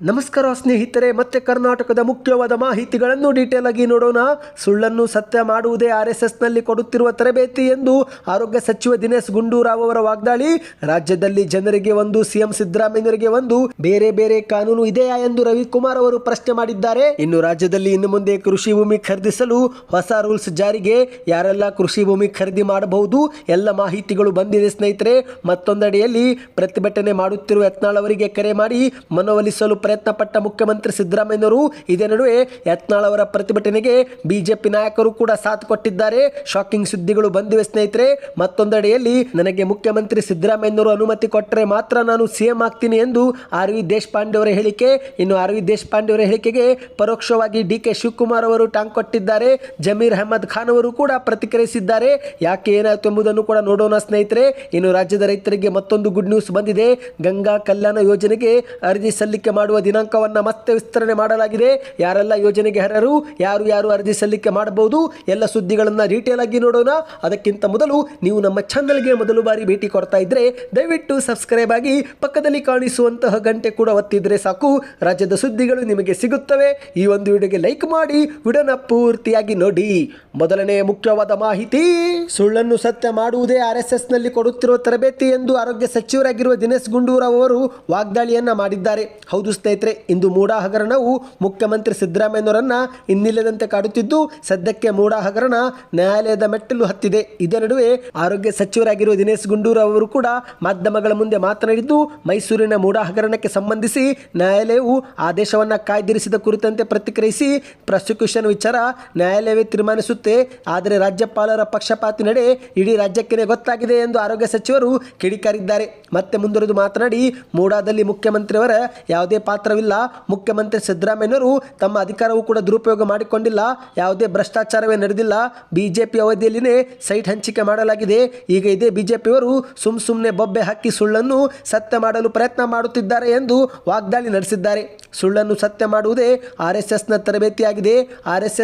ನಮಸ್ಕಾರ ಸ್ನೇಹಿತರೆ, ಮತ್ತೆ ಕರ್ನಾಟಕದ ಮುಖ್ಯವಾದ ಮಾಹಿತಿಗಳನ್ನು ಡೀಟೇಲ್ ಆಗಿ ನೋಡೋಣ. ಸುಳ್ಳನ್ನು ಸತ್ಯ ಮಾಡುವುದೇ ಆರ್ ಎಸ್ ಎಸ್ನಲ್ಲಿ ಕೊಡುತ್ತಿರುವ ತರಬೇತಿ ಎಂದು ಆರೋಗ್ಯ ಸಚಿವ ದಿನೇಶ್ ಗುಂಡೂರಾವ್ ಅವರ ವಾಗ್ದಾಳಿ. ರಾಜ್ಯದಲ್ಲಿ ಜನರಿಗೆ ಒಂದು, ಸಿಎಂ ಸಿದ್ದರಾಮಯ್ಯರಿಗೆ ಒಂದು, ಬೇರೆ ಬೇರೆ ಕಾನೂನು ಇದೆಯಾ ಎಂದು ರವಿಕುಮಾರ್ ಅವರು ಪ್ರಶ್ನೆ ಮಾಡಿದ್ದಾರೆ. ಇನ್ನು ರಾಜ್ಯದಲ್ಲಿ ಇನ್ನು ಮುಂದೆ ಕೃಷಿ ಭೂಮಿ ಖರೀದಿಸಲು ಹೊಸ ರೂಲ್ಸ್ ಜಾರಿಗೆ. ಯಾರೆಲ್ಲ ಕೃಷಿ ಭೂಮಿ ಖರೀದಿ ಮಾಡಬಹುದು? ಎಲ್ಲ ಮಾಹಿತಿಗಳು ಬಂದಿದೆ ಸ್ನೇಹಿತರೆ. ಮತ್ತೊಂದಡಿಯಲ್ಲಿ ಪ್ರತಿಭಟನೆ ಮಾಡುತ್ತಿರುವ ಯತ್ನಾಳ್ ಅವರಿಗೆ ಕರೆ ಮಾಡಿ ಮನವೊಲಿಸಲು ಪ್ರಯತ್ನ ಪಟ್ಟ ಮುಖ್ಯಮಂತ್ರಿ ಸಿದ್ದರಾಮಯ್ಯನವರು ಇದೇ ನಡುವೆ ಯತ್ನಾಳ್ ಅವರ ಪ್ರತಿಭಟನೆಗೆ ಬಿಜೆಪಿ ನಾಯಕರು ಕೂಡ ಸಾಥ್ ಕೊಟ್ಟಿದ್ದಾರೆ. ಶಾಕಿಂಗ್ ಸುದ್ದಿಗಳು ಬಂದಿವೆ ಸ್ನೇಹಿತರೆ. ಮತ್ತೊಂದೆಡೆಯಲ್ಲಿ ನನಗೆ ಮುಖ್ಯಮಂತ್ರಿ ಸಿದ್ದರಾಮಯ್ಯನವರು ಅನುಮತಿ ಕೊಟ್ಟರೆ ಮಾತ್ರ ನಾನು ಸಿಎಂ ಆಗ್ತೀನಿ ಎಂದು ಆರ್ ವಿ ದೇಶಪಾಂಡೆ ಅವರ ಹೇಳಿಕೆ. ಇನ್ನು ಆರ್ ವಿ ದೇಶಪಾಂಡೆ ಅವರ ಹೇಳಿಕೆಗೆ ಪರೋಕ್ಷವಾಗಿ ಡಿ ಕೆ ಶಿವಕುಮಾರ್ ಅವರು ಟಾಂಗ್ ಕೊಟ್ಟಿದ್ದಾರೆ. ಜಮೀರ್ ಅಹಮದ್ ಖಾನ್ ಅವರು ಕೂಡ ಪ್ರತಿಕ್ರಿಯಿಸಿದ್ದಾರೆ. ಯಾಕೆ ಏನಾಯಿತು ಎಂಬುದನ್ನು ಕೂಡ ನೋಡೋಣ ಸ್ನೇಹಿತರೆ. ಇನ್ನು ರಾಜ್ಯದ ರೈತರಿಗೆ ಮತ್ತೊಂದು ಗುಡ್ ನ್ಯೂಸ್ ಬಂದಿದೆ. ಗಂಗಾ ಕಲ್ಯಾಣ ಯೋಜನೆಗೆ ಅರ್ಜಿ ಸಲ್ಲಿಕೆ ಮಾಡುವ ದಿನಾಂಕವನ್ನು ಮತ್ತೆ ವಿಸ್ತರಣೆ ಮಾಡಲಾಗಿದೆ. ಯಾರೆಲ್ಲ ಯೋಜನೆಗೆ ಅರ್ಹರು ಯಾರು ಯಾರು ಅರ್ಜಿ ಸಲ್ಲಿಕೆ ಮಾಡಬಹುದು, ಎಲ್ಲ ಸುದ್ದಿಗಳನ್ನು ಡೀಟೇಲ್ ಆಗಿ ನೋಡೋಣ. ಅದಕ್ಕಿಂತ ಮೊದಲು ನೀವು ನಮ್ಮ ಚಾನಲ್ಗೆ ಮೊದಲು ಬಾರಿ ಭೇಟಿ ಕೊಡ್ತಾ ಇದ್ರೆ ದಯವಿಟ್ಟು ಸಬ್ಸ್ಕ್ರೈಬ್ ಆಗಿ ಪಕ್ಕದಲ್ಲಿ ಕಾಣಿಸುವಂತಹ ಗಂಟೆ ಕೂಡ ಒತ್ತಿದ್ರೆ ಸಾಕು. ರಾಜ್ಯದ ಸುದ್ದಿಗಳು ನಿಮಗೆ ಸಿಗುತ್ತವೆ. ಈ ಒಂದು ವಿಡಿಯೋಗೆ ಲೈಕ್ ಮಾಡಿ, ವಿಡಿಯೋನ ಪೂರ್ತಿಯಾಗಿ ನೋಡಿ. ಮೊದಲನೇ ಮುಖ್ಯವಾದ ಮಾಹಿತಿ, ಸುಳ್ಳನ್ನು ಸತ್ಯ ಮಾಡುವುದೇ ಆರ್ನಲ್ಲಿ ಕೊಡುತ್ತಿರುವ ತರಬೇತಿ ಎಂದು ಆರೋಗ್ಯ ಸಚಿವರಾಗಿರುವ ದಿನೇಶ್ ಗುಂಡೂರಾವ್ ಅವರು ವಾಗ್ದಾಳಿಯನ್ನ ಮಾಡಿದ್ದಾರೆ. ಹೌದು ಸ್ನೇಹಿತರೆ, ಇಂದು ಮೂಡಾ ಹಗರಣವು ಮುಖ್ಯಮಂತ್ರಿ ಸಿದ್ದರಾಮಯ್ಯನವರನ್ನ ಇನ್ನಿಲ್ಲದಂತೆ ಕಾಡುತ್ತಿದ್ದು, ಸದ್ಯಕ್ಕೆ ಮೂಡಾ ಹಗರಣ ನ್ಯಾಯಾಲಯದ ಮೆಟ್ಟಲು ಹತ್ತಿದೆ. ಇದೇ ನಡುವೆ ಆರೋಗ್ಯ ಸಚಿವರಾಗಿರುವ ದಿನೇಶ್ ಗುಂಡೂರು ಅವರು ಕೂಡ ಮಾಧ್ಯಮಗಳ ಮುಂದೆ ಮಾತನಾಡಿದ್ದು, ಮೈಸೂರಿನ ಮೂಡಾ ಹಗರಣಕ್ಕೆ ಸಂಬಂಧಿಸಿ ನ್ಯಾಯಾಲಯವು ಆದೇಶವನ್ನ ಕಾಯ್ದಿರಿಸಿದ ಕುರಿತಂತೆ ಪ್ರತಿಕ್ರಿಯಿಸಿ ಪ್ರಾಸಿಕ್ಯೂಷನ್ ವಿಚಾರ ನ್ಯಾಯಾಲಯವೇ ತೀರ್ಮಾನಿಸುತ್ತೆ. ಆದರೆ ರಾಜ್ಯಪಾಲರ ಪಕ್ಷಪಾತಿ ನಡೆ ಇಡೀ ರಾಜ್ಯಕ್ಕೆ ಗೊತ್ತಾಗಿದೆ ಎಂದು ಆರೋಗ್ಯ ಸಚಿವರು ಕಿಡಿಕಾರಿದ್ದಾರೆ. ಮತ್ತೆ ಮುಂದುವರೆದು ಮಾತನಾಡಿ, ಮೂಡಾದಲ್ಲಿ ಮುಖ್ಯಮಂತ್ರಿಯವರ ಯಾವುದೇ ಪಾತ್ರವಿಲ್ಲ ಮುಖ್ಯಮಂತ್ರಿ ಸಿದ್ದರಾಮಯ್ಯನವರು ತಮ್ಮ ಅಧಿಕಾರವೂ ಕೂಡ ದುರುಪಯೋಗ ಮಾಡಿಕೊಂಡಿಲ್ಲ, ಯಾವುದೇ ಭ್ರಷ್ಟಾಚಾರವೇ ನಡೆದಿಲ್ಲ. ಬಿಜೆಪಿ ಅವಧಿಯಲ್ಲಿನೇ ಸೈಟ್ ಹಂಚಿಕೆ ಮಾಡಲಾಗಿದೆ. ಈಗ ಇದೇ ಬಿಜೆಪಿಯವರು ಸುಮ್ ಸುಮ್ಮನೆ ಬೊಬ್ಬೆ ಹಾಕಿ ಸುಳ್ಳನ್ನು ಸತ್ಯ ಮಾಡಲು ಪ್ರಯತ್ನ ಮಾಡುತ್ತಿದ್ದಾರೆ ಎಂದು ವಾಗ್ದಾಳಿ ನಡೆಸಿದ್ದಾರೆ. ಸುಳ್ಳನ್ನು ಸತ್ಯ ಮಾಡುವುದೇ ಆರ್ ಎಸ್ ಎಸ್ನ ತರಬೇತಿಯಾಗಿದೆ. ಆರ್ ಎಸ್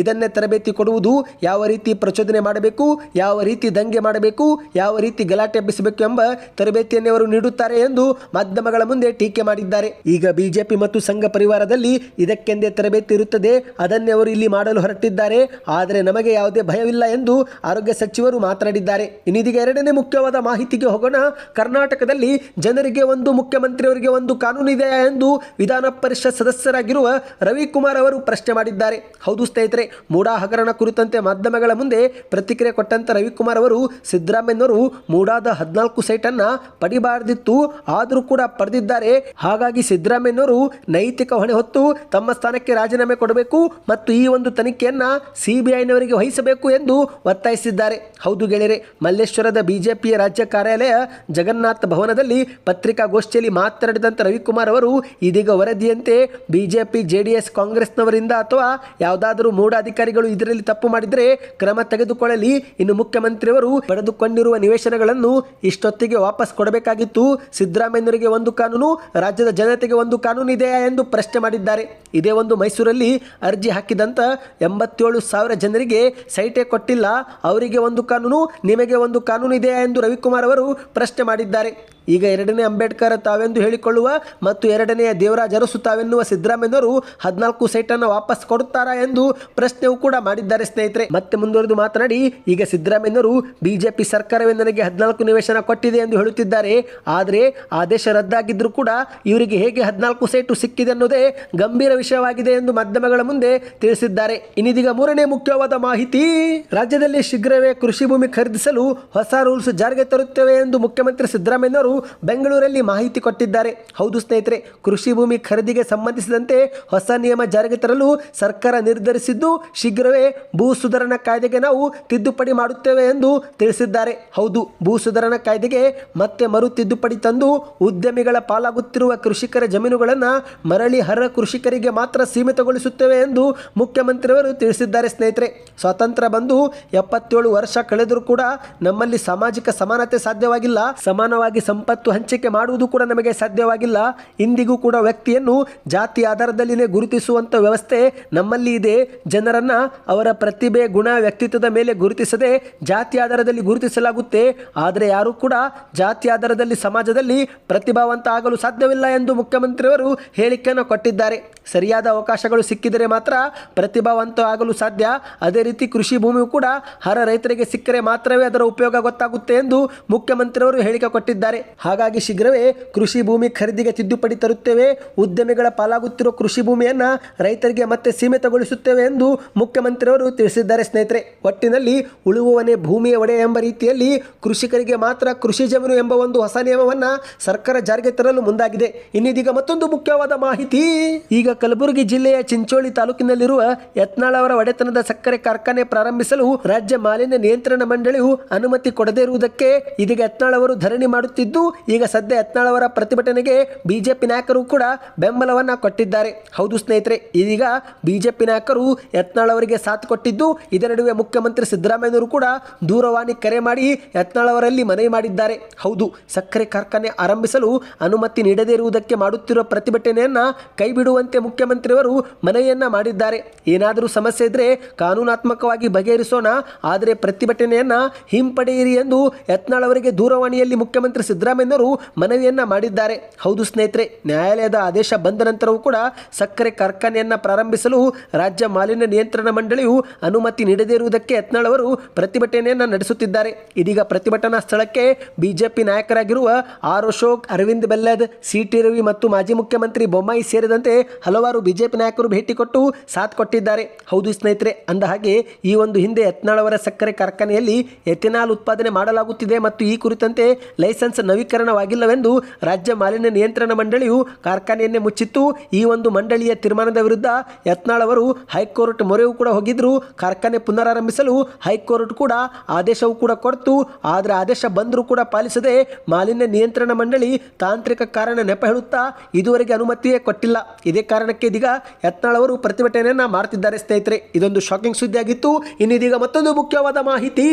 ಇದನ್ನೇ ತರಬೇತಿ ಕೊಡುವುದು, ಯಾವ ರೀತಿ ಪ್ರಚೋದನೆ ಮಾಡಬೇಕು, ಯಾವ ರೀತಿ ದಂಗೆ ಮಾಡಬೇಕು, ಯಾವ ರೀತಿ ಗಲಾಟೆ ಎಬ್ಬಿಸಬೇಕು ಎಂಬ ತರಬೇತಿಯನ್ನೇ ಅವರು ನೀಡುತ್ತಾರೆ ಎಂದು ಮಾಧ್ಯಮಗಳ ಮುಂದೆ ಟೀಕೆ ಮಾಡಿದ್ದಾರೆ. ಈಗ ಬಿಜೆಪಿ ಮತ್ತು ಸಂಘ ಪರಿವಾರದಲ್ಲಿ ಇದಕ್ಕೆಂದೇ ತರಬೇತಿ ಇರುತ್ತದೆ. ಅದನ್ನೇ ಅವರು ಇಲ್ಲಿ ಮಾಡಲು ಹೊರಟಿದ್ದಾರೆ. ಆದರೆ ನಮಗೆ ಯಾವುದೇ ಭಯವಿಲ್ಲ ಎಂದು ಆರೋಗ್ಯ ಸಚಿವರು ಮಾತನಾಡಿದ್ದಾರೆ. ಇನ್ನಿದೀಗ ಎರಡನೇ ಮುಖ್ಯವಾದ ಮಾಹಿತಿಗೆ ಹೋಗೋಣ. ಕರ್ನಾಟಕದಲ್ಲಿ ಜನರಿಗೆ ಒಂದು, ಮುಖ್ಯಮಂತ್ರಿಯವರಿಗೆ ಒಂದು ಕಾನೂನು ಇದೆಯಾ ಎಂದು ವಿಧಾನ ಪರಿಷತ್ ಸದಸ್ಯರಾಗಿರುವ ರವಿಕುಮಾರ್ ಅವರು ಪ್ರಶ್ನೆ ಮಾಡಿದ್ದಾರೆ. ಹೌದು ಸ್ನೇಹಿತರೆ ಮೂಡಾ ಹಗರಣ ಕುರಿತಂತೆ ಮಾಧ್ಯಮಗಳ ಮುಂದೆ ಪ್ರತಿಕ್ರಿಯೆ ಕೊಟ್ಟಂತ ರವಿಕುಮಾರ್ ಅವರು ಸಿದ್ದರಾಮಯ್ಯನವರು ಮೂಡಾದ ಹದಿನಾಲ್ಕು ಸೈಟನ್ನು ಪಡಿಬಾರದಿತ್ತು. ಆದರೂ ಕೂಡ ಪಡೆದಿದ್ದಾರೆ. ಹಾಗಾಗಿ ಸಿದ್ದರಾಮಯ್ಯನವರು ನೈತಿಕ ಹೊಣೆ ಹೊತ್ತು ತಮ್ಮ ಸ್ಥಾನಕ್ಕೆ ರಾಜೀನಾಮೆ ಕೊಡಬೇಕು ಮತ್ತು ಈ ಒಂದು ತನಿಖೆಯನ್ನು ಸಿಬಿಐನವರಿಗೆ ವಹಿಸಬೇಕು ಎಂದು ಒತ್ತಾಯಿಸಿದ್ದಾರೆ. ಹೌದು ಗೆಳೆಯರೆ, ಮಲ್ಲೇಶ್ವರದ ಬಿಜೆಪಿಯ ರಾಜ್ಯ ಕಾರ್ಯಾಲಯ ಜಗನ್ನಾಥ ಭವನದಲ್ಲಿ ಪತ್ರಿಕಾಗೋಷ್ಠಿಯಲ್ಲಿ ಮಾತನಾಡಿದಂಥ ರವಿಕುಮಾರ್ ಅವರು, ಇದೀಗ ವರದಿಯಂತೆ ಬಿಜೆಪಿ, ಜೆಡಿಎಸ್, ಕಾಂಗ್ರೆಸ್ನವರಿಂದ ಅಥವಾ ಯಾವುದಾದರೂ ಮೂಢ ಅಧಿಕಾರಿಗಳು ಇದರಲ್ಲಿ ತಪ್ಪು ಮಾಡಿದರೆ ಕ್ರಮ ತೆಗೆದುಕೊಳ್ಳಲಿ. ಇನ್ನು ಮುಖ್ಯಮಂತ್ರಿಯವರು ಪಡೆದುಕೊಂಡಿರುವ ನಿವೇಶನಗಳನ್ನು ಇಷ್ಟೊತ್ತಿಗೆ ವಾಪಸ್ ಕೊಡಬೇಕಾಗಿತ್ತು. ಸಿದ್ದರಾಮಯ್ಯನವರಿಗೆ ಒಂದು ಕಾನೂನು, ರಾಜ್ಯದ ಜನತೆಗೆ ಒಂದು ಕಾನೂನು ಇದೆಯಾ ಎಂದು ಪ್ರಶ್ನೆ ಮಾಡಿದ್ದಾರೆ. ಇದೇ ಒಂದು ಮೈಸೂರಲ್ಲಿ ಅರ್ಜಿ ಹಾಕಿದಂತ ಎಂಬತ್ತೇಳು ಸಾವಿರ ಜನರಿಗೆ ಸೈಟೇ ಕೊಟ್ಟಿಲ್ಲ. ಅವರಿಗೆ ಒಂದು ಕಾನೂನು, ನಿಮಗೆ ಒಂದು ಕಾನೂನು ಇದೆಯಾ ಎಂದು ರವಿಕುಮಾರ್ ಅವರು ಪ್ರಶ್ನೆ ಮಾಡಿದ್ದಾರೆ. ಈಗ ಎರಡನೇ ಅಂಬೇಡ್ಕರ್ ತಾವೆಂದು ಹೇಳಿಕೊಳ್ಳುವ ಮತ್ತು ಎರಡನೆಯ ದೇವರಾಜ್ ಅರಸು ತಾವೆನ್ನುವ ಸಿದ್ದರಾಮಯ್ಯನವರು ಹದಿನಾಲ್ಕು ಸೈಟನ್ನು ವಾಪಸ್ ಕೊಡುತ್ತಾರಾ ಎಂದು ಪ್ರಶ್ನೆಯೂ ಕೂಡ ಮಾಡಿದ್ದಾರೆ ಸ್ನೇಹಿತರೆ. ಮತ್ತೆ ಮುಂದುವರೆದು ಮಾತನಾಡಿ, ಈಗ ಸಿದ್ದರಾಮಯ್ಯನವರು ಬಿಜೆಪಿ ಸರ್ಕಾರವೇ ನನಗೆ ಹದಿನಾಲ್ಕು ನಿವೇಶನ ಕೊಟ್ಟಿದೆ ಎಂದು ಹೇಳುತ್ತಿದ್ದಾರೆ. ಆದರೆ ಆದೇಶ ರದ್ದಾಗಿದ್ದರೂ ಕೂಡ ಇವರಿಗೆ ಹೇಗೆ ಹದಿನಾಲ್ಕು ಸೀಟು ಸಿಕ್ಕಿದೆ ಅನ್ನೋದೇ ಗಂಭೀರ ವಿಷಯವಾಗಿದೆ ಎಂದು ಮಾಧ್ಯಮಗಳ ಮುಂದೆ ತಿಳಿಸಿದ್ದಾರೆ. ಇನ್ನಿದೀಗ ಮೂರನೇ ಮುಖ್ಯವಾದ ಮಾಹಿತಿ, ರಾಜ್ಯದಲ್ಲಿ ಶೀಘ್ರವೇ ಕೃಷಿ ಭೂಮಿ ಖರೀದಿಸಲು ಹೊಸ ರೂಲ್ಸ್ ಜಾರಿಗೆ ತರುತ್ತೇವೆ ಎಂದು ಮುಖ್ಯಮಂತ್ರಿ ಸಿದ್ದರಾಮಯ್ಯನವರು ಬೆಂಗಳೂರಲ್ಲಿ ಮಾಹಿತಿ ಕೊಟ್ಟಿದ್ದಾರೆ. ಹೌದು ಸ್ನೇಹಿತರೆ, ಕೃಷಿ ಭೂಮಿ ಖರೀದಿಗೆ ಸಂಬಂಧಿಸಿದಂತೆ ಹೊಸ ನಿಯಮ ಜಾರಿಗೆ ತರಲು ಸರ್ಕಾರ ನಿರ್ಧರಿಸಿದ್ದು, ಶೀಘ್ರವೇ ಭೂ ಸುಧಾರಣಾ ಕಾಯ್ದೆಗೆ ನಾವು ತಿದ್ದುಪಡಿ ಮಾಡುತ್ತೇವೆ ಎಂದು ತಿಳಿಸಿದ್ದಾರೆ. ಹೌದು, ಭೂ ಸುಧಾರಣಾ ಕಾಯ್ದೆಗೆ ಮತ್ತೆ ಮರು ತಿದ್ದುಪಡಿ ತಂದು ಉದ್ಯಮಿಗಳ ಪಾಲಾಗುತ್ತಿರುವ ಕೃಷಿಕರ ಜಮೀನುಗಳನ್ನು ಮರಳಿ ಹರ ಕೃಷಿಕರಿಗೆ ಮಾತ್ರ ಸೀಮಿತಗೊಳಿಸುತ್ತೇವೆ ಎಂದು ಮುಖ್ಯಮಂತ್ರಿಯವರು ತಿಳಿಸಿದ್ದಾರೆ ಸ್ನೇಹಿತರೆ. ಸ್ವಾತಂತ್ರ್ಯ ಬಂದು ಎಪ್ಪತ್ತೇಳು ವರ್ಷ ಕಳೆದರೂ ಕೂಡ ನಮ್ಮಲ್ಲಿ ಸಾಮಾಜಿಕ ಸಮಾನತೆ ಸಾಧ್ಯವಾಗಿಲ್ಲ. ಸಮಾನವಾಗಿ ಸಂಪತ್ತು ಹಂಚಿಕೆ ಮಾಡುವುದು ಕೂಡ ನಮಗೆ ಸಾಧ್ಯವಾಗಿಲ್ಲ. ಇಂದಿಗೂ ಕೂಡ ವ್ಯಕ್ತಿಯನ್ನು ಜಾತಿ ಆಧಾರದಲ್ಲಿನೇ ಗುರುತಿಸುವಂಥ ವ್ಯವಸ್ಥೆ ನಮ್ಮಲ್ಲಿ ಇದೆ. ಜನರನ್ನ ಅವರ ಪ್ರತಿಭೆ, ಗುಣ, ವ್ಯಕ್ತಿತ್ವದ ಮೇಲೆ ಗುರುತಿಸದೆ ಜಾತಿ ಆಧಾರದಲ್ಲಿ ಗುರುತಿಸಲಾಗುತ್ತೆ. ಆದರೆ ಯಾರೂ ಕೂಡ ಜಾತಿ ಆಧಾರದಲ್ಲಿ ಸಮಾಜದಲ್ಲಿ ಪ್ರತಿಭಾವಂತ ಆಗಲು ಸಾಧ್ಯವಿಲ್ಲ ಎಂದು ಮುಖ್ಯಮಂತ್ರಿಯವರು ಹೇಳಿಕೆಯನ್ನು ಕೊಟ್ಟಿದ್ದಾರೆ. ಸರಿಯಾದ ಅವಕಾಶಗಳು ಸಿಕ್ಕಿದರೆ ಮಾತ್ರ ಪ್ರತಿಭಾವಂತ ಆಗಲು ಸಾಧ್ಯ. ಅದೇ ರೀತಿ ಕೃಷಿ ಭೂಮಿಯು ಕೂಡ ಹರ ರೈತರಿಗೆ ಸಿಕ್ಕರೆ ಮಾತ್ರವೇ ಅದರ ಉಪಯೋಗ ಗೊತ್ತಾಗುತ್ತೆ ಎಂದು ಮುಖ್ಯಮಂತ್ರಿಯವರು ಹೇಳಿಕೆ ಕೊಟ್ಟಿದ್ದಾರೆ. ಹಾಗಾಗಿ ಶೀಘ್ರವೇ ಕೃಷಿ ಭೂಮಿ ಖರೀದಿಗೆ ತಿದ್ದುಪಡಿ ತರುತ್ತೇವೆ. ಉದ್ಯಮಿಗಳ ಪಾಲಾಗುತ್ತಿರುವ ಕೃಷಿ ಭೂಮಿಯನ್ನು ರೈತರಿಗೆ ಮತ್ತೆ ಸೀಮಿತಗೊಳಿಸುತ್ತೇವೆ ಎಂದು ಮುಖ್ಯಮಂತ್ರಿಯವರು ತಿಳಿಸಿದ್ದಾರೆ ಸ್ನೇಹಿತರೆ. ಒಟ್ಟಿನಲ್ಲಿ ಉಳುವವನೇ ಭೂಮಿಯ ಒಡೆ ಎಂಬ ರೀತಿಯಲ್ಲಿ ಕೃಷಿಕರಿಗೆ ಮಾತ್ರ ಕೃಷಿ ಜಮೀನು ಎಂಬ ಒಂದು ಹೊಸ ನಿಯಮವನ್ನು ಸರ್ಕಾರ ಜಾರಿಗೆ ತರಲು ಮುಂದಾಗಿದೆ. ಇನ್ನಿದೀಗ ಮತ್ತೊಂದು ಮುಖ್ಯವಾದ ಮಾಹಿತಿ. ಈಗ ಕಲಬುರಗಿ ಜಿಲ್ಲೆಯ ಚಿಂಚೋಳಿ ತಾಲೂಕಿನಲ್ಲಿರುವ ಯತ್ನಾಳ್ ಅವರ ಒಡೆತನದ ಸಕ್ಕರೆ ಕಾರ್ಖಾನೆ ಪ್ರಾರಂಭಿಸಲು ರಾಜ್ಯ ಮಾಲಿನ್ಯ ನಿಯಂತ್ರಣ ಮಂಡಳಿಯು ಅನುಮತಿ ಕೊಡದೇ ಇರುವುದಕ್ಕೆ ಇದೀಗ ಯತ್ನಾಳ್ ಅವರು ಧರಣಿ ಮಾಡುತ್ತಿದ್ದು, ಈಗ ಸದ್ಯ ಯತ್ನಾಳ್ ಅವರ ಪ್ರತಿಭಟನೆಗೆ ಬಿಜೆಪಿ ನಾಯಕರು ಕೂಡ ಬೆಂಬಲವನ್ನ ಕೊಟ್ಟಿದ್ದಾರೆ. ಹೌದು ಸ್ನೇಹಿತರೆ, ಇದೀಗ ಬಿಜೆಪಿ ನಾಯಕರು ಯತ್ನಾಳ್ ಅವರಿಗೆ ಸಾಥ್ ಕೊಟ್ಟಿದ್ದು, ಇದರ ನಡುವೆ ಮುಖ್ಯಮಂತ್ರಿ ಸಿದ್ದರಾಮಯ್ಯನವರು ಕೂಡ ದೂರವಾಣಿ ಕರೆ ಮಾಡಿ ಯತ್ನಾಳ್ ಅವರಲ್ಲಿ ಮನವಿ ಮಾಡಿದ್ದಾರೆ. ಹೌದು, ಸಕ್ಕರೆ ಕಾರ್ಖಾನೆ ಆರಂಭಿಸಲು ಅನುಮತಿ ನೀಡದೇ ಇರುವುದಕ್ಕೆ ಮಾಡುತ್ತಿರುವ ಪ್ರತಿಭಟನೆಯನ್ನ ಕೈಬಿಡುವಂತೆ ಮುಖ್ಯಮಂತ್ರಿಯವರು ಮನೆಯನ್ನ ಮಾಡಿದ್ದಾರೆ. ಏನಾದರೂ ಸಮಸ್ಯೆ ಇದ್ರೆ ಕಾನೂನಾತ್ಮಕವಾಗಿ ಬಗೆಹರಿಸೋಣ, ಆದರೆ ಪ್ರತಿಭಟನೆಯನ್ನ ಹಿಂಪಡೆಯಿರಿ ಎಂದು ಯತ್ನಾಳ್ ಅವರಿಗೆ ದೂರವಾಣಿಯಲ್ಲಿ ಮುಖ್ಯಮಂತ್ರಿ ಸಿದ್ದರಾಮಯ್ಯನವರು ಮನವಿಯನ್ನ ಮಾಡಿದ್ದಾರೆ. ಹೌದು ಸ್ನೇಹಿತರೆ, ನ್ಯಾಯಾಲಯದ ಆದೇಶ ಬಂದ ನಂತರವೂ ಕೂಡ ಸಕ್ಕರೆ ಕಾರ್ಖಾನೆಯನ್ನ ಪ್ರಾರಂಭಿಸಲು ರಾಜ್ಯ ಮಾಲಿನ್ಯ ನಿಯಂತ್ರಣ ಮಂಡಳಿಯು ಅನುಮತಿ ನೀಡದೇ ಇರುವುದಕ್ಕೆ ಯತ್ನಾಳ್ ಅವರು ಪ್ರತಿಭಟನೆಯನ್ನ ನಡೆಸುತ್ತಿದ್ದಾರೆ. ಇದೀಗ ಪ್ರತಿಭಟನಾ ಸ್ಥಳಕ್ಕೆ BJP ನಾಯಕರಾಗಿರುವ R Ashok, Arvind Bellad, C T Ravi ಮತ್ತು ಮಾಜಿ ಮುಖ್ಯಮಂತ್ರಿ ಬೊಮ್ಮಾಯಿ ಸೇರಿದಂತೆ ಹಲವಾರು ಬಿಜೆಪಿ ನಾಯಕರು ಭೇಟಿ ಕೊಟ್ಟು ಸಾಥ್ ಕೊಟ್ಟಿದ್ದಾರೆ. ಹೌದು ಸ್ನೇಹಿತರೆ, ಅಂದ ಹಾಗೆ ಈ ಒಂದು ಹಿಂದೆ ಯತ್ನಾಳವರ ಸಕ್ಕರೆ ಕಾರ್ಖಾನೆಯಲ್ಲಿ ಎಥೆನಾಲ್ ಉತ್ಪಾದನೆ ಮಾಡಲಾಗುತ್ತಿದೆ ಮತ್ತು ಈ ಕುರಿತಂತೆ ಲೈಸೆನ್ಸ್ ನವೀಕರಣವಾಗಿಲ್ಲವೆಂದು ರಾಜ್ಯ ಮಾಲಿನ್ಯ ನಿಯಂತ್ರಣ ಮಂಡಳಿಯು ಕಾರ್ಖಾನೆಯನ್ನೇ ಮುಚ್ಚಿತ್ತು. ಈ ಒಂದು ಮಂಡಳಿಯ ತೀರ್ಮಾನದ ವಿರುದ್ಧ ಯತ್ನಾಳ್ ಅವರು ಹೈಕೋರ್ಟ್ ಮೊರೆಯೂ ಕೂಡ ಹೋಗಿದ್ರು ಕಾರ್ಖಾನೆ ಪುನರಾರಂಭಿಸಲು ಹೈಕೋರ್ಟ್ ಕೂಡ ಆದೇಶವೂ ಕೂಡ ಕೊಡ್ತು. ಆದರೆ ಆದೇಶ ಬಂದರೂ ಕೂಡ ಪಾಲಿಸದೆ ಮಾಲಿನ್ಯ ನಿಯಂತ್ರಣ ಮಂಡಳಿ ತಾಂತ್ರಿಕ ಕಾರಣ ನೆಪ ಹೇಳುತ್ತಾ ಇದುವರೆಗೆ ಅನುಮತಿಯೇ ಕೊಟ್ಟಿಲ್ಲ. ಇದೇ ಕಾರಣಕ್ಕೆ ಇದೀಗ ಯತ್ನಾಳ್ ಅವರು ಪ್ರತಿಭಟನೆಯನ್ನ ಮಾಡ್ತಿದ್ದಾರೆ ಸ್ನೇಹಿತರೆ. ಇದೊಂದು ಶಾಕಿಂಗ್ ಸುದ್ದಿ ಆಗಿತ್ತು ಇನ್ನಿದೀಗ ಮತ್ತೊಂದು ಮುಖ್ಯವಾದ ಮಾಹಿತಿ.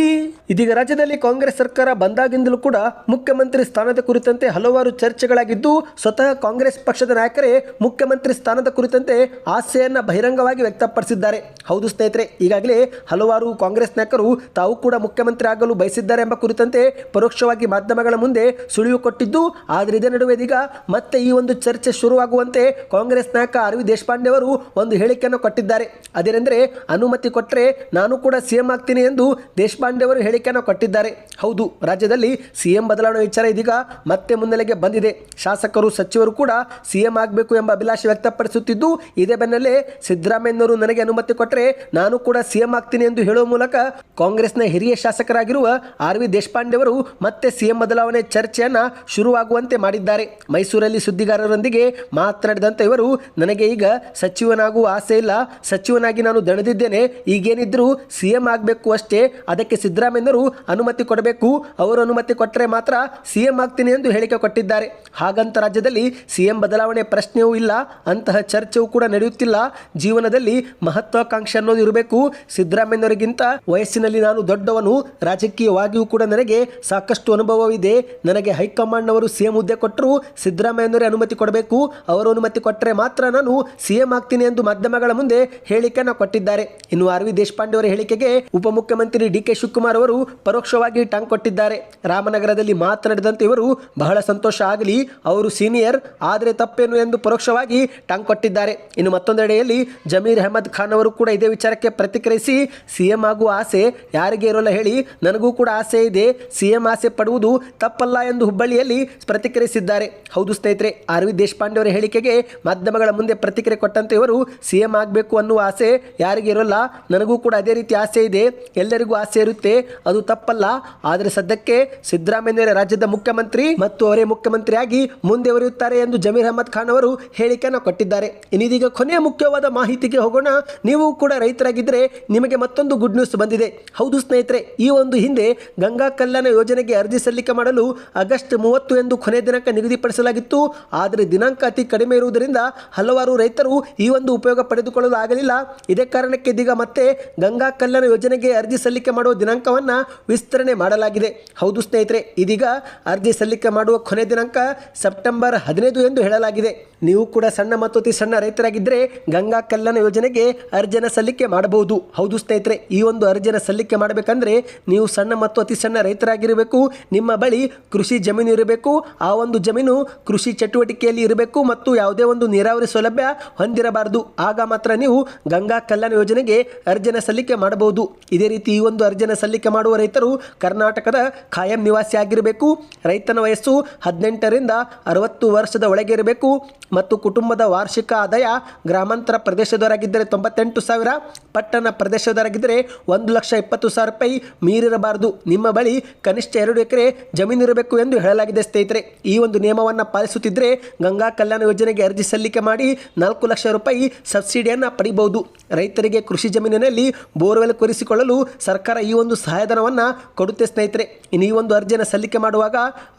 ಇದೀಗ ರಾಜ್ಯದಲ್ಲಿ ಕಾಂಗ್ರೆಸ್ ಸರ್ಕಾರ ಬಂದಾಗಿಂದಲೂ ಕೂಡ ಮುಖ್ಯಮಂತ್ರಿ ಸ್ಥಾನದ ಕುರಿತಂತೆ ಹಲವಾರು ಚರ್ಚೆಗಳಾಗಿದ್ದು, ಸ್ವತಃ ಕಾಂಗ್ರೆಸ್ ಪಕ್ಷದ ನಾಯಕರೇ ಮುಖ್ಯಮಂತ್ರಿ ಸ್ಥಾನದ ಕುರಿತಂತೆ ಆಸೆಯನ್ನ ಬಹಿರಂಗವಾಗಿ ವ್ಯಕ್ತಪಡಿಸಿದ್ದಾರೆ. ಹೌದು ಸ್ನೇಹಿತರೆ, ಈಗಾಗಲೇ ಹಲವಾರು ಕಾಂಗ್ರೆಸ್ ನಾಯಕರು ತಾವು ಕೂಡ ಮುಖ್ಯಮಂತ್ರಿ ಆಗಲು ಬಯಸಿದ್ದಾರೆ ಎಂಬ ಕುರಿತಂತೆ ಪರೋಕ್ಷವಾಗಿ ಮಾಧ್ಯಮಗಳ ಮುಂದೆ ಸುಳಿವು ಕೊಟ್ಟಿದ್ದು, ಆದರೆ ಇದರ ನಡುವೆ ಇದೀಗ ಮತ್ತೆ ಈ ಒಂದು ಚರ್ಚೆ ಶುರುವಾಗುವಂತೆ ಕಾಂಗ್ರೆಸ್ ನಾಯಕ ಆರ್ ವಿ ದೇಶಪಾಂಡೆ ಅವರು ಒಂದು ಹೇಳಿಕೆಯನ್ನು ಕೊಟ್ಟಿದ್ದಾರೆ. ಅದೇನೆಂದರೆ, ಅನುಮತಿ ಕೊಟ್ಟರೆ ನಾನು ಕೂಡ ಸಿಎಂ ಆಗ್ತೀನಿ ಎಂದು ದೇಶಪಾಂಡೆ ಅವರು ಹೇಳಿಕೆಯನ್ನು ಕೊಟ್ಟಿದ್ದಾರೆ. ಹೌದು, ರಾಜ್ಯದಲ್ಲಿ ಸಿಎಂ ಬದಲಾವಣೆ ವಿಚಾರ ಇದೀಗ ಮತ್ತೆ ಮುನ್ನೆಲೆಗೆ ಬಂದಿದೆ. ಶಾಸಕರು, ಸಚಿವರು ಕೂಡ ಸಿಎಂ ಆಗಬೇಕು ಎಂಬ ಅಭಿಲಾಷೆ ವ್ಯಕ್ತಪಡಿಸುತ್ತಿದ್ದು, ಇದೇ ಬೆನ್ನಲ್ಲೇ ಸಿದ್ದರಾಮಯ್ಯನವರು ನನಗೆ ಅನುಮತಿ ಕೊಟ್ಟರೆ ನಾನು ಕೂಡ ಸಿಎಂ ಆಗ್ತೀನಿ ಎಂದು ಹೇಳುವ ಮೂಲಕ ಕಾಂಗ್ರೆಸ್ನ ಹಿರಿಯ ಶಾಸಕರಾಗಿರುವ ಆರ್ ವಿ ದೇಶಪಾಂಡೆ ಅವರು ಮತ್ತೆ ಸಿಎಂ ಬದಲಾವಣೆ ಚರ್ಚೆಯನ್ನ ಶುರುವಾಗುವಂತೆ ಮಾಡಿದ್ದಾರೆ. ಮೈಸೂರಲ್ಲಿ ಸುದ್ದಿಗಾರರೊಂದಿಗೆ ಮಾತನಾಡಿದಂತ ಇವರು ನನಗೆ ಈಗ ಸಚಿವನಾಗುವ ಆಸೆ ಇಲ್ಲ. ಸಚಿವನಾಗಿ ನಾನು ದಣದಿದ್ದೇನೆ. ಈಗೇನಿದ್ರೂ ಸಿ ಎಂ ಆಗಬೇಕು ಅಷ್ಟೇ. ಅದಕ್ಕೆ ಸಿದ್ದರಾಮಯ್ಯರು ಅನುಮತಿ ಕೊಡಬೇಕು. ಅವರು ಅನುಮತಿ ಕೊಟ್ಟರೆ ಮಾತ್ರ ಸಿ ಎಂ ಆಗ್ತೀನಿ ಎಂದು ಹೇಳಿಕೆ ಕೊಟ್ಟಿದ್ದಾರೆ. ಹಾಗಂತ ರಾಜ್ಯದಲ್ಲಿ ಸಿಎಂ ಬದಲಾವಣೆ ಪ್ರಶ್ನೆಯೂ ಇಲ್ಲ. ಅಂತಹ ಚರ್ಚೆಯೂ ಕೂಡ ನಡೆಯುತ್ತಿಲ್ಲ. ಜೀವನದಲ್ಲಿ ಮಹತ್ವಾಕಾಂಕ್ಷೆ ಅನ್ನೋದು ಇರಬೇಕು. ಸಿದ್ದರಾಮಯ್ಯನವರಿಗಿಂತ ವಯಸ್ಸಿನಲ್ಲಿ ನಾನು ದೊಡ್ಡವನು. ರಾಜಕೀಯವಾಗಿಯೂ ಕೂಡ ನನಗೆ ಸಾಕಷ್ಟು ಅನುಭವವಿದೆ. ನನಗೆ ಹೈಕಮಾಂಡ್ನವರು ಸಿಎಂ ಹುದ್ದೆ ಕೊಟ್ಟರು ಸಿದ್ದರಾಮಯ್ಯನವರೇ ಅನುಮತಿ ಕೊಡಬೇಕು. ಅವರು ಅನುಮತಿ ಕೊಟ್ಟರೆ ಮಾತ್ರ ನಾನು ಸಿಎಂ ಆಗ್ತೀನಿ ಎಂದು ಮಾಧ್ಯಮಗಳ ಮುಂದೆ ಹೇಳಿಕೆಯನ್ನು ಕೊಟ್ಟಿದ್ದಾರೆ. ಇನ್ನು ಆರ್ ವಿ ದೇಶಪಾಂಡೆ ಅವರ ಹೇಳಿಕೆಗೆ ಉಪಮುಖ್ಯಮಂತ್ರಿ ಡಿ ಕೆ ಶಿವಕುಮಾರ್ ಅವರು ಪರೋಕ್ಷವಾಗಿ ಟಾಂಗ್ ಕೊಟ್ಟಿದ್ದಾರೆ. ರಾಮನಗರದಲ್ಲಿ ಮಾತನಾಡಿದಂತೆ ಇವರು ಬಹಳ ಸಂತೋಷ ಆಗಲಿ, ಅವರು ಸೀನಿಯರ್ ಆದರೆ ತಪ್ಪೇನು ಎಂದು ಪರೋಕ್ಷವಾಗಿ ಟಾಂಗ್ ಕೊಟ್ಟಿದ್ದಾರೆ. ಇನ್ನು ಮತ್ತೊಂದೆಡೆಯಲ್ಲಿ ಜಮೀರ್ ಅಹಮದ್ ಖಾನ್ ಅವರು ಕೂಡ ಇದೇ ವಿಚಾರಕ್ಕೆ ಪ್ರತಿಕ್ರಿಯಿಸಿ ಸಿಎಂ ಆಗುವ ಆಸೆ ಯಾರಿಗೆ ಇರೋಲ್ಲ ಹೇಳಿ ನನಗೂ ಕೂಡ ಆಸೆ ಇದೆ. ಸಿಎಂ ಆಸೆ ಪಡುವುದು ತಪ್ಪಲ್ಲ ಎಂದು ಹುಬ್ಬಳ್ಳಿಯಲ್ಲಿ ಪ್ರತಿಕ್ರಿಯಿಸಿದ್ದಾರೆ. ಹೌದು ಸ್ನೇಹಿತರೆ ಆರ್ ದೇಶಪಾಂಡೆ ಅವರ ಹೇಳಿಕೆಗೆ ಮಾಧ್ಯಮಗಳ ಮುಂದೆ ಪ್ರತಿಕ್ರಿಯೆ ಕೊಟ್ಟಂತೆ ಇವರು ಸಿಎಂ ಆಗಬೇಕು ಅನ್ನುವ ಆಸೆ ಯಾರಿಗೆ ಇರೋಲ್ಲ? ನನಗೂ ಕೂಡ ಅದೇ ರೀತಿ ಆಸೆ ಇದೆ. ಎಲ್ಲರಿಗೂ ಆಸೆ ಇರುತ್ತೆ. ಅದು ತಪ್ಪಲ್ಲ. ಆದರೆ ಸದ್ಯಕ್ಕೆ ಸಿದ್ದರಾಮಯ್ಯ ರಾಜ್ಯದ ಮುಖ್ಯಮಂತ್ರಿ ಮತ್ತು ಅವರೇ ಮುಖ್ಯಮಂತ್ರಿಯಾಗಿ ಮುಂದೆ ಬರೆಯುತ್ತಾರೆ ಎಂದು ಜಮೀರ್ ಅಹಮದ್ ಖಾನ್ ಅವರು ಹೇಳಿಕೆಯನ್ನು ಕೊಟ್ಟಿದ್ದಾರೆ. ಇನ್ನಿದೀಗ ಕೊನೆಯ ಮುಖ್ಯವಾದ ಮಾಹಿತಿಗೆ ಹೋಗೋಣ. ನೀವು ಕೂಡ ರೈತರಾಗಿದ್ದರೆ ನಿಮಗೆ ಮತ್ತೊಂದು ಗುಡ್ ನ್ಯೂಸ್ ಬಂದಿದೆ. ಹೌದು ಸ್ನೇಹಿತರೆ, ಈ ಒಂದು ಹಿಂದೆ ಗಂಗಾ ಕಲ್ಯಾಣ ಯೋಜನೆಗೆ ಅರ್ಜಿ ಸಲ್ಲಿಕೆ ಮಾಡಲು ಆಗಸ್ಟ್ ಮೂವತ್ತು ಎಂದು ಕೊನೆ ದಿನಾಂಕ ನಿಗದಿಪಡಿಸಲಾಗಿತ್ತು. ಆದರೆ ದಿನಾಂಕ ಅತಿ ಕಡಿಮೆ ಇರುವುದರಿಂದ ಹಲವು ಹಲವಾರು ರೈತರು ಈ ಒಂದು ಉಪಯೋಗ ಪಡೆದುಕೊಳ್ಳಲು ಆಗಲಿಲ್ಲ. ಇದೇ ಕಾರಣಕ್ಕೆ ಇದೀಗ ಮತ್ತೆ ಗಂಗಾ ಕಲ್ಯಾಣ ಯೋಜನೆಗೆ ಅರ್ಜಿ ಸಲ್ಲಿಕೆ ಮಾಡುವ ದಿನಾಂಕವನ್ನು ವಿಸ್ತರಣೆ ಮಾಡಲಾಗಿದೆ. ಹೌದು ಸ್ನೇಹಿತರೆ, ಇದೀಗ ಅರ್ಜಿ ಸಲ್ಲಿಕೆ ಮಾಡುವ ಕೊನೆ ದಿನಾಂಕ ಸೆಪ್ಟೆಂಬರ್ ಹದಿನೈದು ಎಂದು ಹೇಳಲಾಗಿದೆ. ನೀವು ಕೂಡ ಸಣ್ಣ ಮತ್ತು ಅತಿ ಸಣ್ಣ ರೈತರಾಗಿದ್ದರೆ ಗಂಗಾ ಕಲ್ಯಾಣ ಯೋಜನೆಗೆ ಅರ್ಜಿಯನ್ನು ಸಲ್ಲಿಕೆ ಮಾಡಬಹುದು. ಹೌದು ಸ್ನೇಹಿತರೆ, ಈ ಒಂದು ಅರ್ಜಿಯನ್ನು ಸಲ್ಲಿಕೆ ಮಾಡಬೇಕಂದ್ರೆ ನೀವು ಸಣ್ಣ ಮತ್ತು ಅತಿ ಸಣ್ಣ ರೈತರಾಗಿರಬೇಕು, ನಿಮ್ಮ ಬಳಿ ಕೃಷಿ ಜಮೀನು ಇರಬೇಕು, ಆ ಒಂದು ಜಮೀನು ಕೃಷಿ ಚಟುವಟಿಕೆಯಲ್ಲಿ ಇರಬೇಕು ಮತ್ತು ಯಾವುದೇ ಒಂದು ನೀರಾವರಿ ಸೌಲಭ್ಯ ಹೊಂದಿರಬಾರದು. ಆಗ ಮಾತ್ರ ನೀವು ಗಂಗಾ ಕಲ್ಯಾಣ ಯೋಜನೆಗೆ ಅರ್ಜಿಯನ್ನು ಸಲ್ಲಿಕೆ ಮಾಡಬಹುದು. ಇದೇ ರೀತಿ ಈ ಒಂದು ಅರ್ಜಿಯನ್ನು ಸಲ್ಲಿಕೆ ಮಾಡುವ ರೈತರು ಕರ್ನಾಟಕದ ಖಾಯಂ ನಿವಾಸಿ ಆಗಿರಬೇಕು. ರೈತನ ವಯಸ್ಸು ಹದಿನೆಂಟರಿಂದ ಅರವತ್ತು ವರ್ಷದ ಒಳಗೆ ಇರಬೇಕು. ಮತ್ತು ಕುಟುಂಬದ ವಾರ್ಷಿಕ ಆದಾಯ ಗ್ರಾಮಾಂತರ ಪ್ರದೇಶದವರಾಗಿದ್ದರೆ ತೊಂಬತ್ತೆಂಟು ಸಾವಿರ, ಪಟ್ಟಣ ಪ್ರದೇಶದವರಾಗಿದ್ದರೆ ಒಂದು ಲಕ್ಷ ಇಪ್ಪತ್ತು ಸಾವಿರ ರೂಪಾಯಿ ಮೀರಿರಬಾರದು. ನಿಮ್ಮ ಬಳಿ ಕನಿಷ್ಠ ಎರಡು ಎಕರೆ ಜಮೀನಿರಬೇಕು ಎಂದು ಹೇಳಲಾಗಿದೆ ಸ್ನೇಹಿತರೆ. ಈ ಒಂದು ನಿಯಮವನ್ನು ಪಾಲಿಸುತ್ತಿದ್ದರೆ ಗಂಗಾ ಕಲ್ಯಾಣ ಯೋಜನೆಗೆ ಅರ್ಜಿ ಸಲ್ಲಿಕೆ ಮಾಡಿ ನಾಲ್ಕು ಲಕ್ಷ ರೂಪಾಯಿ ಸಬ್ಸಿಡಿಯನ್ನು ಪಡಿಬಹುದು. ರೈತರಿಗೆ ಕೃಷಿ ಜಮೀನಿನಲ್ಲಿ ಬೋರ್ವೆಲ್ ಕೊರಿಸಿಕೊಳ್ಳಲು ಸರ್ಕಾರ ಈ ಒಂದು ಸಹಾಯಧನವನ್ನು ಕೊಡುತ್ತೆ ಸ್ನೇಹಿತರೆ. ಇನ್ನು ಈ ಒಂದು ಅರ್ಜಿಯನ್ನು ಸಲ್ಲಿಕೆ ಮಾಡುವಾಗ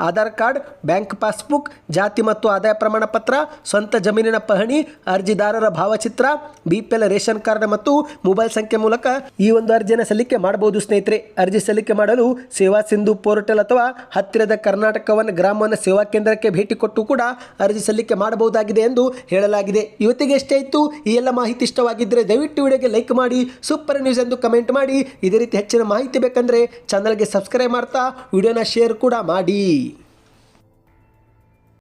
ಆಧಾರ್ ಕಾರ್ಡ್, ಬ್ಯಾಂಕ್ ಪಾಸ್ಬುಕ್, ಜಾತಿ ಮತ್ತು ಆದಾಯ ಪ್ರಮಾಣ ಪತ್ರ ಸ್ವಂತ ಜಮೀನಿನ ಪಹಣಿ, ಅರ್ಜಿದಾರರ ಭಾವಚಿತ್ರ B P L ration card ಮತ್ತು ಮೊಬೈಲ್ ಸಂಖ್ಯೆ ಮೂಲಕ ಈ ಒಂದು ಅರ್ಜಿಯನ್ನು ಸಲ್ಲಿಕೆ ಮಾಡಬಹುದು ಸ್ನೇಹಿತರೆ. ಅರ್ಜಿ ಸಲ್ಲಿಕೆ ಮಾಡಲು ಸೇವಾ ಸಿಂಧು ಪೋರ್ಟಲ್ ಅಥವಾ ಹತ್ತಿರದ ಕರ್ನಾಟಕವನ್ನ ಗ್ರಾಮವನ್ನ ಸೇವಾ ಕೇಂದ್ರಕ್ಕೆ ಭೇಟಿ ಕೊಟ್ಟು ಕೂಡ ಅರ್ಜಿ ಸಲ್ಲಿಕೆ ಮಾಡಬಹುದಾಗಿದೆ ಎಂದು ಹೇಳಲಾಗಿದೆ. ಇವತ್ತಿಗೆ ಎಷ್ಟೇ ಇತ್ತು. ಈ ಎಲ್ಲ ಮಾಹಿತಿ ಇಷ್ಟವಾಗಿದ್ದರೆ ದಯವಿಟ್ಟು ವಿಡಿಯೋಗೆ ಲೈಕ್ ಮಾಡಿ, ಸೂಪರ್ ನ್ಯೂಸ್ ಎಂದು ಕಮೆಂಟ್ ಮಾಡಿ. ಇದೇ ರೀತಿ ಹೆಚ್ಚಿನ ಮಾಹಿತಿ ಬೇಕಂದರೆ ಚಾನಲ್ಗೆ ಸಬ್ಸ್ಕ್ರೈಬ್ ಮಾಡ್ತಾ ವಿಡಿಯೋನ ಶೇರ್ ಕೂಡ ಮಾಡಿ.